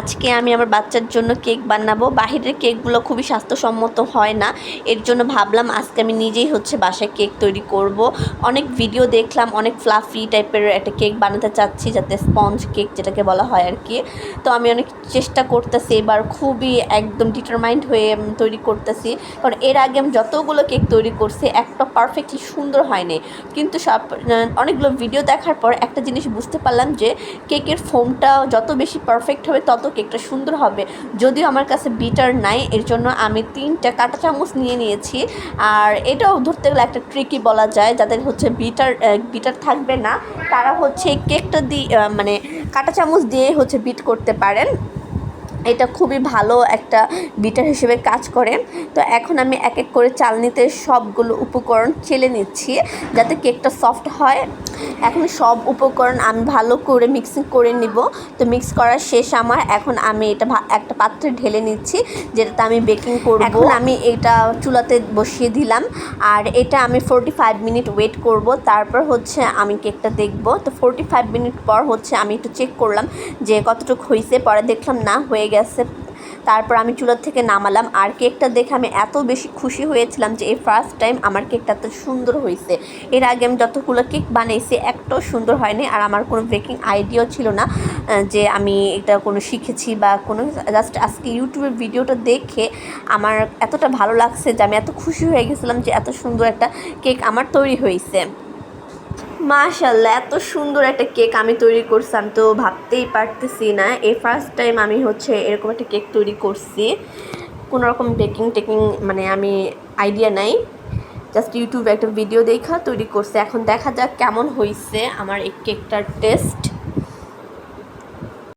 আজকে আমি আমার বাচ্চার জন্য কেক বানাবো। বাহিরের কেকগুলো খুবই স্বাস্থ্যসম্মত হয় না। এর জন্য ভাবলাম আজকে আমি নিজেই হচ্ছে বাসায় কেক তৈরি করব। অনেক ভিডিও দেখলাম, অনেক ফ্লাফি টাইপের একটা কেক বানাতে চাচ্ছি, যাতে স্পঞ্জ কেক যেটাকে বলা হয় আর কি। তো আমি অনেক চেষ্টা করতেছি, এবার খুবই একদম ডিটারমাইন্ড হয়ে তৈরি করতেছি। কারণ এর আগে আমি যতগুলো কেক তৈরি করছি, একটা পারফেক্টলি সুন্দর হয়নি। কিন্তু সব অনেকগুলো ভিডিও দেখার পর একটা জিনিস বুঝতে পারলাম যে, কেকের ফোমটা যত বেশি পারফেক্ট হবে, তত কেকটা সুন্দর হবে। যদিও আমার কাছে বিটার নাই, এর জন্য আমি তিনটা কাঁটা চামচ নিয়ে নিয়েছি। আর এটাও ধরতে গেলে একটা ট্রিকই বলা যায়, যাদের হচ্ছে বিটার বিটার থাকবে না। তারা হচ্ছে কেকটা দিয়ে মানে কাঁটা চামচ দিয়ে হচ্ছে বিট করতে পারেন। এটা খুবই ভালো একটা বিটার হিসেবে কাজ করে। তো এখন আমি এক এক করে চালনিতে সবগুলো উপকরণ চেলে নিচ্ছি যাতে কেকটা সফট হয়। এখন সব উপকরণ আমি ভালো করে মিক্সিং করে নিব। তো মিক্স করা শেষ আমার। এখন আমি এটা একটা পাত্রে ঢেলে নিচ্ছি যেটাতে আমি বেকিং করব। এখন আমি এটা চুলাতে বসিয়ে দিলাম। আর এটা আমি ফোরটি ফাইভ মিনিট ওয়েট করব। তারপর হচ্ছে আমি কেকটা দেখব। তো ফোরটি ফাইভ মিনিট পর হচ্ছে আমি একটু চেক করলাম যে কতটুকু হয়েছে পরে দেখলাম না, হয়ে গেছে। তারপর আমি চুলার থেকে নামালাম। আর কেকটা দেখে আমি এত বেশি খুশি হয়েছিলাম যে এই ফার্স্ট টাইম আমার কেকটা এত সুন্দর হয়েছে। এর আগে আমি যতগুলো কেক বানিয়েছি একটাও সুন্দর হয়নি। আর আমার কোনো বেকিং আইডিয়াও ছিল না যে আমি এটা কোনো শিখেছি বা কোনো জাস্ট আজকে ইউটিউবের ভিডিওটা দেখে আমার এতটা ভালো লাগছে যে আমি এত খুশি হয়ে গেছিলাম যে এত সুন্দর একটা কেক আমার তৈরি হয়েছে। মাশাল্লাহ এত সুন্দর একটা কেক আমি তৈরি করছি। তো ভাবতেই পারতেছি না, এ ফার্স্ট টাইম আমি হচ্ছে এরকম একটা কেক তৈরি করছি। কোনো রকম বেকিং টেকিং মানে আমি আইডিয়া নাই। জাস্ট ইউটিউবে একটা ভিডিও দেখা, তৈরি করছে। এখন দেখা যাক কেমন হয়েছে আমার এই কেকটার টেস্ট